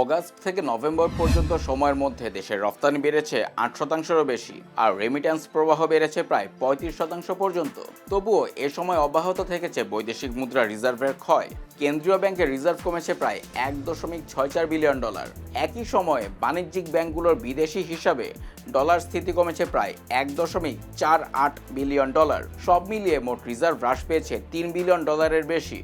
August থেকে November পর্যন্ত সময়ের মধ্যে দেশের রফতানি বেড়েছে আট শতাংশেরও বেশি, আর রেমিট্যান্স প্রবাহ বেড়েছে প্রায় পঁয়ত্রিশ শতাংশ পর্যন্ত। তবুও এ সময় অব্যাহত থেকেছে বৈদেশিক মুদ্রা রিজার্ভের ক্ষয়। কেন্দ্রীয় ব্যাংকের রিজার্ভ কমেছে প্রায় এক দশমিক ছয় চার বিলিয়ন ডলার। একই সময়ে বাণিজ্যিক ব্যাংকগুলোর বিদেশি হিসাবে ডলার স্থিতি কমেছে প্রায় এক দশমিক চার আট বিলিয়ন ডলার। সব মিলিয়ে মোট রিজার্ভ হ্রাস পেয়েছে তিন বিলিয়ন ডলারের বেশি।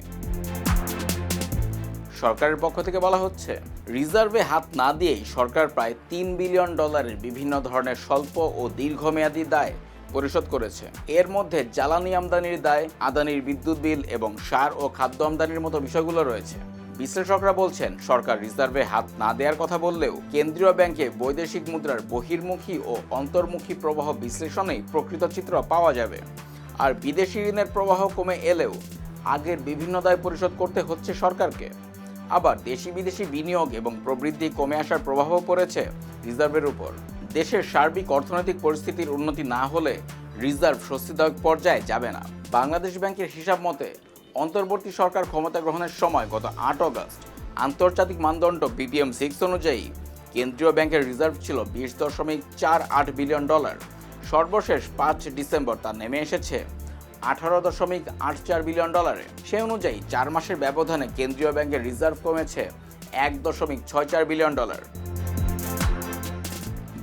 সরকারের পক্ষ থেকে বলা হচ্ছে, রিজার্ভে হাত না দিয়েই সরকার প্রায় তিন বিলিয়ন ডলারের বিভিন্ন ধরনের স্বল্প ও দীর্ঘমেয়াদী দায় পরিশোধ করেছে। এর মধ্যে জ্বালানি আমদানির দায়, আদানির বিদ্যুৎ বিল এবং সার ও খাদ্য আমদানির মতো বিষয়গুলো রয়েছে। বিশ্লেষকরা বলছেন, সরকার রিজার্ভে হাত না দেওয়ার কথা বললেও কেন্দ্রীয় ব্যাংকে বৈদেশিক মুদ্রার বহির্মুখী ও অন্তর্মুখী প্রবাহ বিশ্লেষণেই প্রকৃত চিত্র পাওয়া যাবে। আর বিদেশি ঋণের প্রবাহ কমে এলেও আগের বিভিন্ন দায় পরিশোধ করতে হচ্ছে সরকারকে। আবার দেশি বিদেশি বিনিয়োগ এবং প্রবৃদ্ধি কমে আসার প্রভাবও পড়েছে রিজার্ভের উপর। দেশের সার্বিক অর্থনৈতিক পরিস্থিতির উন্নতি না হলে রিজার্ভ স্বস্তিদায়ক পর্যায়ে যাবে না। বাংলাদেশ ব্যাংকের হিসাব মতে, অন্তর্বর্তী সরকার ক্ষমতা গ্রহণের সময় গত আট অগস্ট আন্তর্জাতিক মানদণ্ড বিপিএম সিক্স অনুযায়ী কেন্দ্রীয় ব্যাংকের রিজার্ভ ছিল বিশ দশমিক চার আট বিলিয়ন ডলার। সর্বশেষ পাঁচ ডিসেম্বর তা নেমে এসেছে। আঠারো দশমিক আট চার বিলিয়ন ডলারে সে অনুযায়ী চার মাসের ব্যবধানে কেন্দ্রীয় ব্যাংকের রিজার্ভ কমেছে এক দশমিক ছয় চার বিলিয়ন ডলার।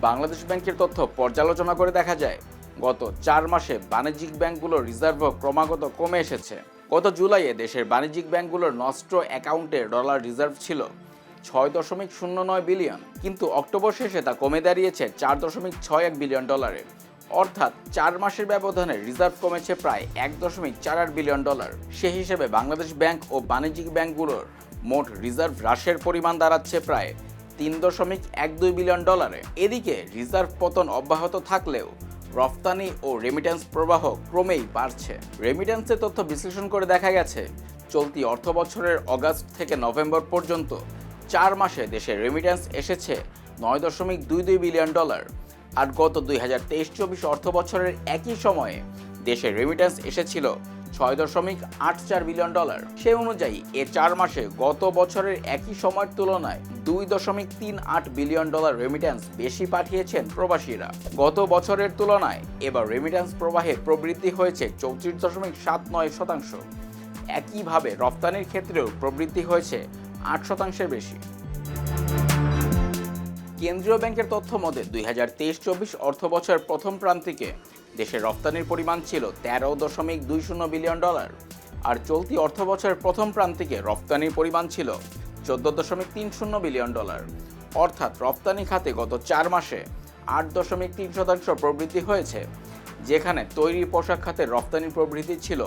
বাংলাদেশ ব্যাংকের তথ্য পর্যালোচনা করে দেখা যায়, গত চার মাসে বাণিজ্যিক ব্যাংকগুলোর রিজার্ভ ক্রমাগত কমে এসেছে। গত জুলাইয়ে দেশের বাণিজ্যিক ব্যাংকগুলোর নষ্ট অ্যাকাউন্টে ডলার রিজার্ভ ছিল ছয় দশমিক শূন্য নয় বিলিয়ন, কিন্তু অক্টোবর শেষে তা কমে দাঁড়িয়েছে চার দশমিক ছয় এক বিলিয়ন ডলারে। অর্থাৎ চার মাসের ব্যবধানে রিজার্ভ কমেছে প্রায় এক দশমিক চার আট বিলিয়ন ডলার। সে হিসেবে বাংলাদেশ ব্যাংক ও বাণিজ্যিক ব্যাংকগুলোর মোট রিজার্ভ হ্রাসের পরিমাণ দাঁড়াচ্ছে প্রায় তিন দশমিক এক দুই বিলিয়ন ডলারে। এদিকে রিজার্ভ পতন অব্যাহত থাকলেও রফতানি ও রেমিট্যান্স প্রবাহ ক্রমেই বাড়ছে। রেমিট্যান্সের তথ্য বিশ্লেষণ করে দেখা গেছে, চলতি অর্থ বছরের অগাস্ট থেকে নভেম্বর পর্যন্ত চার মাসে দেশে রেমিট্যান্স এসেছে নয় দশমিক দুই দুই বিলিয়ন ডলার। আর গত দুই হাজার তেইশ চব্বিশ অর্থ বছরের একই সময়ে দেশে রেমিট্যান্স এসেছিল ছয় দশমিক আট চার বিলিয়ন ডলার। সে অনুযায়ী এ চার মাসে গত বছরের একই সময়ের তুলনায় দুই দশমিক তিন আট বিলিয়ন ডলার রেমিট্যান্স বেশি পাঠিয়েছেন প্রবাসীরা। গত বছরের তুলনায় এবার রেমিট্যান্স প্রবাহে প্রবৃদ্ধি হয়েছে চৌত্রিশ দশমিক সাত নয় শতাংশ। একইভাবে রপ্তানির ক্ষেত্রেও প্রবৃদ্ধি হয়েছে আট শতাংশের বেশি। কেন্দ্রীয় ব্যাংকের তথ্য মতে, দুই হাজার তেইশ চব্বিশ অর্থ বছরের প্রথম প্রান্তিকে দেশের রপ্তানির পরিমাণ ছিল তেরো দশমিক দুই শূন্য বিলিয়ন ডলার আর চলতি অর্থ বছরের প্রথম প্রান্তিকে রপ্তানির পরিমাণ ছিল চোদ্দ দশমিক তিন শূন্য বিলিয়ন ডলার। অর্থাৎ রপ্তানি খাতে গত চার মাসে আট দশমিক তিন শতাংশ প্রবৃদ্ধি হয়েছে, যেখানে তৈরি পোশাক খাতে রপ্তানি প্রবৃদ্ধি ছিল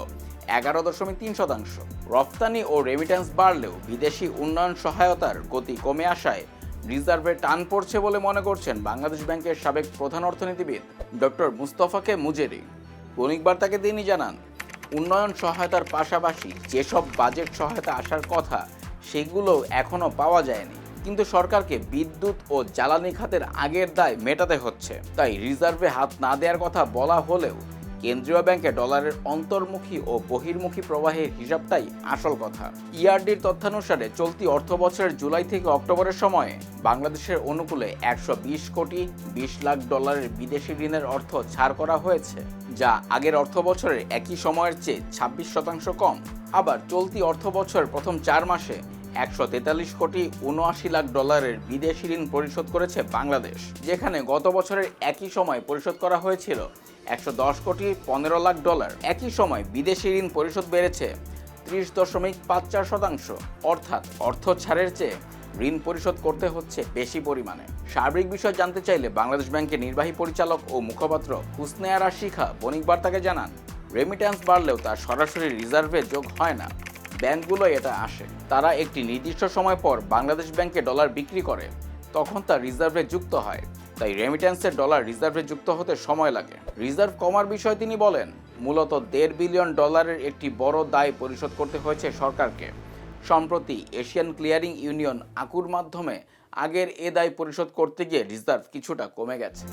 এগারো দশমিক তিন শতাংশ। রপ্তানি ও রেমিট্যান্স বাড়লেও বিদেশি উন্নয়ন সহায়তার গতি কমে আসায় রিজার্ভে টান পড়ছে বলে মনে করছেন বাংলাদেশ ব্যাংকের সাবেক প্রধান অর্থনীতিবিদ ডক্টর মুস্তফাকে মুজেরি। বণিক বার্তাকে তিনি জানান, উন্নয়ন সহায়তার পাশাপাশি যেসব বাজেট সহায়তা আসার কথা, সেগুলো এখনও পাওয়া যায়নি। কিন্তু সরকারকে বিদ্যুৎ ও জ্বালানি খাতের আগের দায় মেটাতে হচ্ছে। তাই রিজার্ভে হাত না দেওয়ার কথা বলা হলেও কেন্দ্রীয় ব্যাংকে ডলারের অন্তর্মুখী ও বহির্মুখী প্রবাহের হিসাবটাই আসল কথা। ইআরডির তথ্যানুসারে চলতি অর্থ বছরের জুলাই থেকে অক্টোবরের সময়ে বাংলাদেশের অনুকূলে একশো বিশ কোটি বিশ লাখ ডলারের বিদেশি ঋণের অর্থ ছাড় করা হয়েছে, যা আগের অর্থ বছরের একই সময়ের চেয়ে ছাব্বিশ শতাংশ কম। আবার চলতি অর্থ বছরের প্রথম চার মাসে একশো তেতাল্লিশ কোটি উনআশি লাখ ডলারের বিদেশি ঋণ পরিশোধ করেছে বাংলাদেশ, যেখানে গত বছরের একই সময় পরিশোধ করা হয়েছিল একশো দশ কোটি পনেরো লাখ ডলার। একই সময় বিদেশি ঋণ পরিশোধ বেড়েছে ত্রিশ দশমিক পাঁচ চার শতাংশ। অর্থাৎ অর্থ ছাড়ের চেয়ে ঋণ পরিশোধ করতে হচ্ছে বেশি পরিমাণে। সার্বিক বিষয় জানতে চাইলে বাংলাদেশ ব্যাংকের নির্বাহী পরিচালক ও মুখপাত্র হুসনেয়ারা শিখা বণিক বার্তাকে জানান রেমিট্যান্স বাড়লেও তা সরাসরি রিজার্ভে যোগ হয় না। ব্যাংকগুলো এটা আসে। তারা একটি নির্দিষ্ট সময় পর বাংলাদেশ ব্যাংকে ডলার বিক্রি করে, তখন তা রিজার্ভে যুক্ত হয়। তাই রেমিট্যান্সের ডলার রিজার্ভে যুক্ত হতে সময় লাগে। রিজার্ভ কমার বিষয়ে তিনি বলেন, মূলত দেড় বিলিয়ন ডলারের একটি বড় দায় পরিশোধ করতে হয়েছে সরকারকে। সম্প্রতি এশিয়ান ক্লিয়ারিং ইউনিয়ন আকুর মাধ্যমে আগের এ দায় পরিশোধ করতে গিয়ে রিজার্ভ কিছুটা কমে গেছে।